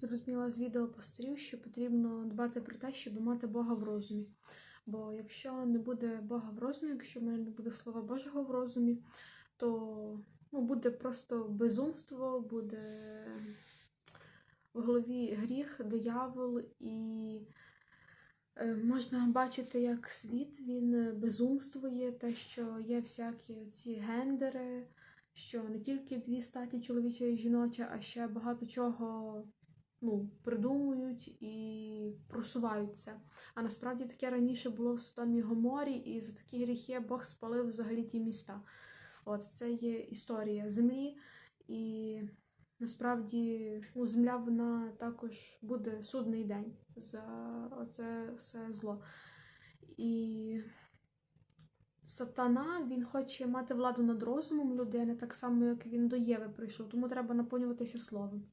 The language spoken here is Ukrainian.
зрозуміла з відео пасторів, що потрібно дбати про те, щоб мати Бога в розумі. Бо якщо не буде Бога в розумі, якщо в мене не буде Слова Божого в розумі, то ну, буде просто безумство, буде в голові гріх, диявол, і е, можна бачити, як світ він безумствує, те, що є всякі ці гендери, що не тільки дві статі чоловіча і жіноча, а ще багато чого ну, придумують і просувають це. А насправді таке раніше було в Содомі Гоморі, і за такі гріхи Бог спалив взагалі ті міста. От це є історія землі, і насправді ну, земля вона також буде судний день за оце все зло. І сатана він хоче мати владу над розумом людини, так само, як він до Єви прийшов, тому треба наповнюватися словом.